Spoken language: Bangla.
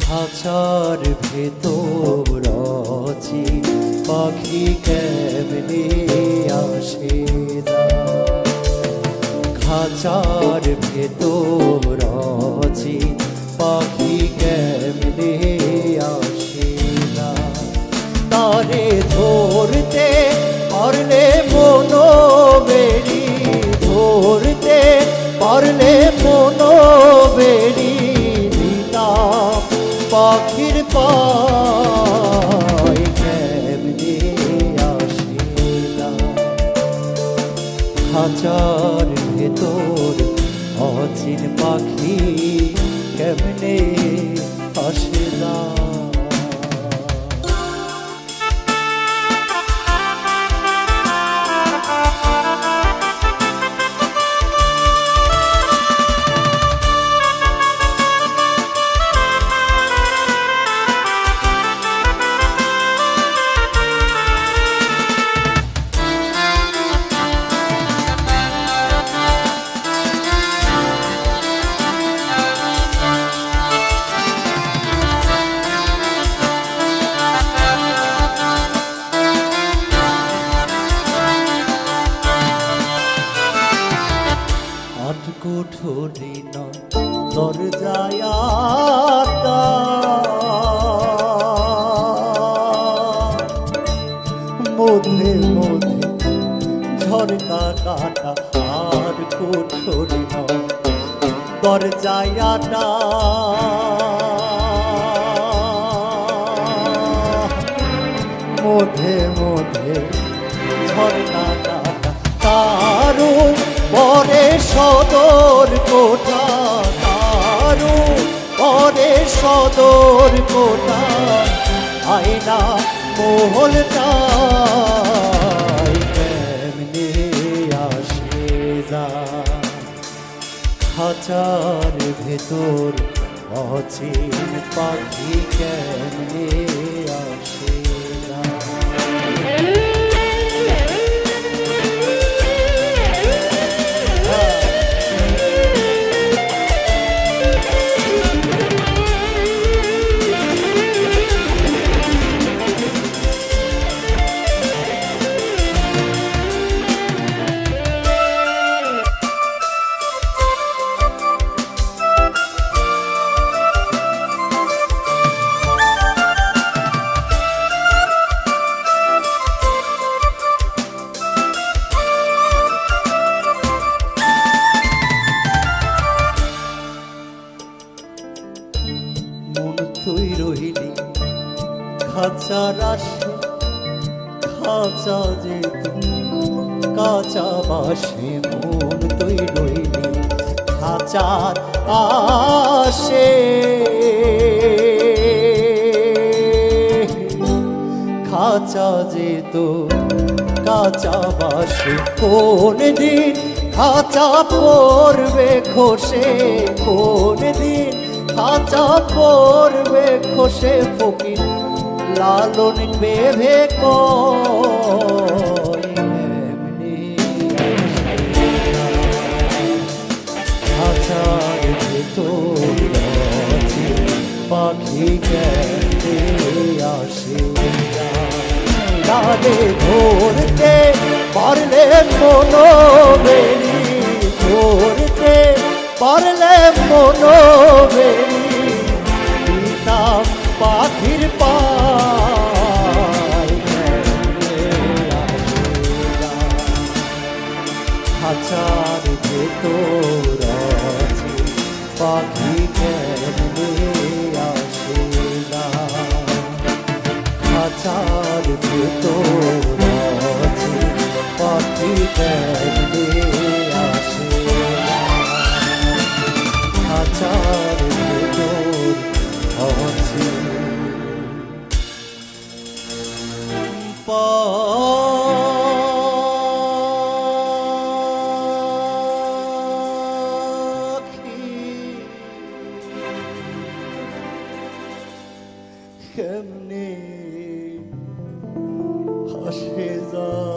খাঁচার ভেতর অচি পাখি কেমনে আসে না? খাঁচার ভেতর অচি পাখি কেমনে আসে না? তারে ধরতে পারলে মনো বেরি, ধরতে পারলে মনো পাখির পায় কেমনে আসে না খাঁচার ভেতর অচিন পাখি কেমনে আসে কোঠরি নয় দরজায়। মধ্যে মধ্যে ঝরকা কাটা আর কোঠরি নয়। মধ্যে মধ্যে সদর কোটা আয়না মোহলটা কেমনে আসে খাঁচার ভেতর অচিন পাখি কেমনে আসে? খাঁচার আসে খাঁচা যে কাঁচা বাসে মন তুই রহিলি খাঁচার আসে খাঁচা যে তো কাঁচা বাসে কোন দিন খাঁচা পড়বে খসে, কোন দিন খাঁচা পড়বে খসে ফকির। লালন বেভে খাঁচার পাখি কেটে আসে। ডালে ধরতে পারলে মনো বেরি, ধরতে পারলে মনো বেরি দিতাম পাখির পায় খাঁচার ভেতর আছে। পাখি কেমনে আসে না? খাঁচার كمني. خاش هزار